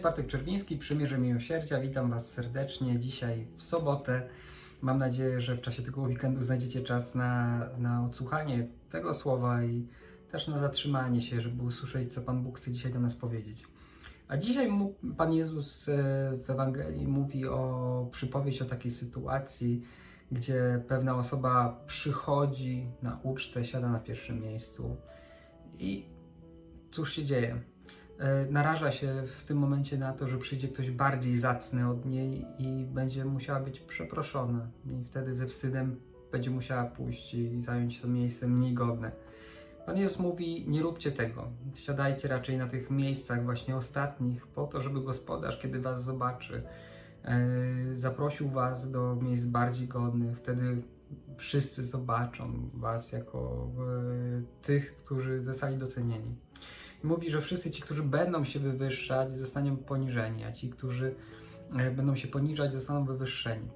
Czerwiński, Przymierze Miłosierdzia. Witam Was serdecznie dzisiaj w sobotę. Mam nadzieję, że w czasie tego weekendu znajdziecie czas na, na odsłuchanie tego słowa i też na zatrzymanie się, żeby usłyszeć, co Pan Bóg chce dzisiaj do nas powiedzieć. A dzisiaj Pan Jezus e, w Ewangelii mówi o przypowieść o takiej sytuacji, gdzie pewna osoba przychodzi na ucztę, siada na pierwszym miejscu i cóż się dzieje? E, Naraża się w tym momencie na to, że przyjdzie ktoś bardziej zacny od niej i będzie musiała być przeproszona. I wtedy ze wstydem będzie musiała pójść i zająć to miejsce mniej godne. Pan Jezus mówi: Nie róbcie tego. Siadajcie raczej na tych miejscach, właśnie ostatnich, po to, żeby gospodarz, kiedy was zobaczy, e, zaprosił was do miejsc bardziej godnych. Wtedy wszyscy zobaczą was jako e, tych, którzy zostali docenieni. Mówi, że wszyscy ci, którzy będą się wywyższać, zostaną poniżeni, a ci, którzy e, będą się poniżać, zostaną wywyższeni.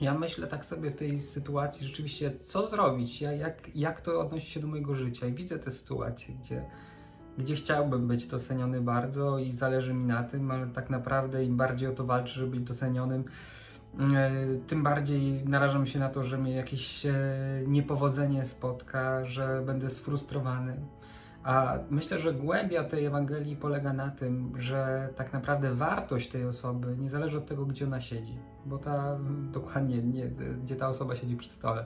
Ja myślę tak sobie w tej sytuacji rzeczywiście, co zrobić, ja, jak, jak to odnosi się do mojego życia. I widzę te sytuacje, gdzie, gdzie chciałbym być doceniony bardzo i zależy mi na tym, ale tak naprawdę im bardziej o to walczę, żeby być docenionym, e, tym bardziej narażam się na to, że mnie jakieś e, niepowodzenie spotka, że będę sfrustrowany. A myślę, że głębia tej Ewangelii polega na tym, że tak naprawdę wartość tej osoby nie zależy od tego, gdzie ona siedzi, bo ta dokładnie nie, gdzie ta osoba siedzi przy stole.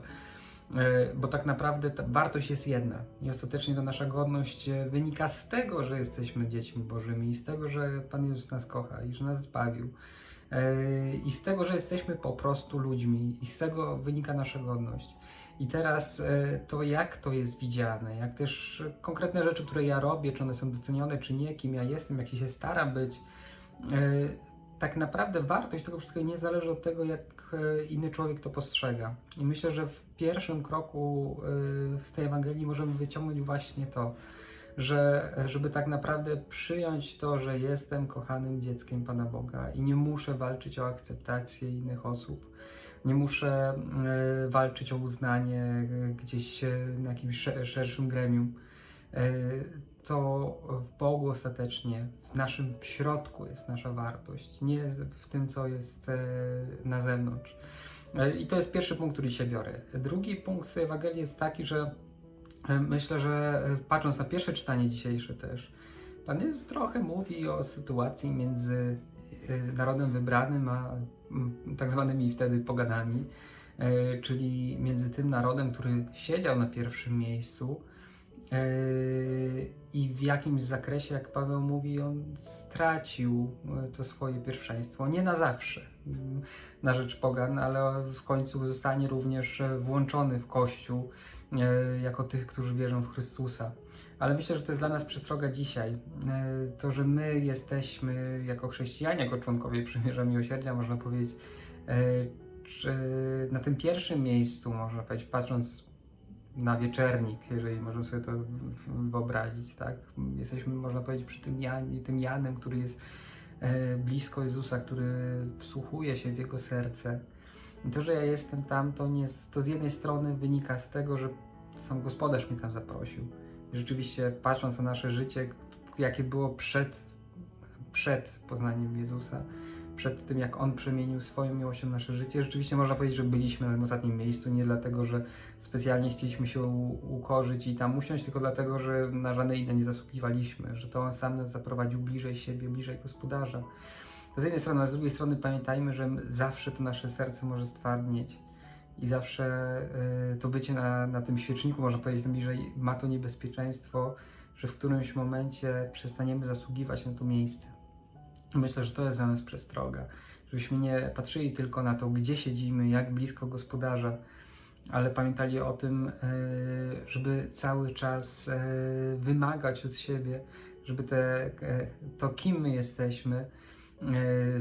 E, Bo tak naprawdę ta wartość jest jedna i ostatecznie ta nasza godność e, wynika z tego, że jesteśmy dziećmi Bożymi i z tego, że Pan Jezus nas kocha i że nas zbawił. E, I z tego, że jesteśmy po prostu ludźmi, i z tego wynika nasza godność. I teraz e, to, jak to jest widziane, jak też konkretne rzeczy, które ja robię, czy one są docenione, czy nie, kim ja jestem, jaki się staram być, e, tak naprawdę wartość tego wszystkiego nie zależy od tego, jak e, inny człowiek to postrzega. I myślę, że w pierwszym kroku z tej Ewangelii możemy wyciągnąć właśnie to, że żeby tak naprawdę przyjąć to, że jestem kochanym dzieckiem Pana Boga i nie muszę walczyć o akceptację innych osób, nie muszę e, walczyć o uznanie e, gdzieś na jakimś sze- szerszym gremium. E, to w Bogu ostatecznie, w naszym środku jest nasza wartość, nie w tym, co jest na zewnątrz. I to jest pierwszy punkt, który się biorę. Drugi punkt z Ewangelii jest taki, że myślę, że patrząc na pierwsze czytanie dzisiejsze też, Pan Jezus trochę mówi o sytuacji między narodem wybranym, a tak zwanymi wtedy poganami, e, czyli między tym narodem, który siedział na pierwszym miejscu e, i w jakimś zakresie, jak Paweł mówi, on stracił e, to swoje pierwszeństwo. Nie na zawsze mm, na rzecz pogan, ale w końcu zostanie również włączony w Kościół jako tych, którzy wierzą w Chrystusa. Ale myślę, że to jest dla nas przestroga dzisiaj. E, To, że my jesteśmy jako chrześcijanie, jako członkowie Przymierza Miłosierdzia, można powiedzieć, e, na tym pierwszym miejscu, można powiedzieć, patrząc na wieczernik, jeżeli możemy sobie to wyobrazić, tak? Jesteśmy, można powiedzieć, przy tym, Jan, tym Janem, który jest e, blisko Jezusa, który wsłuchuje się w Jego serce. To, że ja jestem tam, to, nie, to z jednej strony wynika z tego, że sam gospodarz mnie tam zaprosił. I rzeczywiście, patrząc na nasze życie, jakie było przed, przed poznaniem Jezusa, przed tym, jak On przemienił swoją miłością nasze życie, rzeczywiście można powiedzieć, że byliśmy na tym ostatnim miejscu, nie dlatego, że specjalnie chcieliśmy się ukorzyć i tam usiąść, tylko dlatego, że na żadne inne nie zasługiwaliśmy, że to On sam nas zaprowadził bliżej siebie, bliżej gospodarza. Z jednej strony, ale z drugiej strony pamiętajmy, że zawsze to nasze serce może stwardnieć i zawsze y, to bycie na, na tym świeczniku, można powiedzieć, tym bliżej, ma to niebezpieczeństwo, że w którymś momencie przestaniemy zasługiwać na to miejsce. Myślę, że to jest dla nas przestroga, żebyśmy nie patrzyli tylko na to, gdzie siedzimy, jak blisko gospodarza, ale pamiętali o tym, y, żeby cały czas y, wymagać od siebie, żeby te, to, kim my jesteśmy,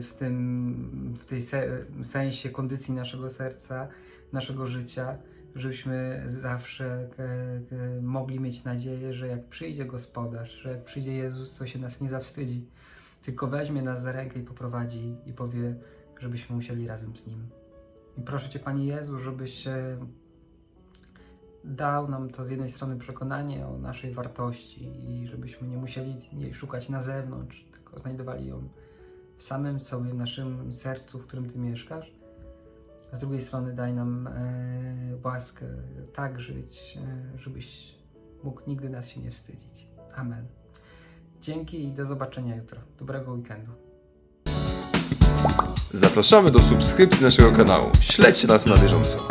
w tym w tej se, sensie kondycji naszego serca, naszego życia, żebyśmy zawsze e, e, mogli mieć nadzieję, że jak przyjdzie gospodarz, że jak przyjdzie Jezus, to się nas nie zawstydzi, tylko weźmie nas za rękę i poprowadzi i powie, żebyśmy musieli razem z Nim. I proszę Cię, Panie Jezu, żebyś e, dał nam to z jednej strony przekonanie o naszej wartości i żebyśmy nie musieli jej szukać na zewnątrz, tylko znajdowali ją samym sobie, w naszym sercu, w którym Ty mieszkasz. A z drugiej strony daj nam e, łaskę tak żyć, e, żebyś mógł nigdy nas się nie wstydzić. Amen. Dzięki i do zobaczenia jutro. Dobrego weekendu. Zapraszamy do subskrypcji naszego kanału. Śledźcie nas na bieżąco.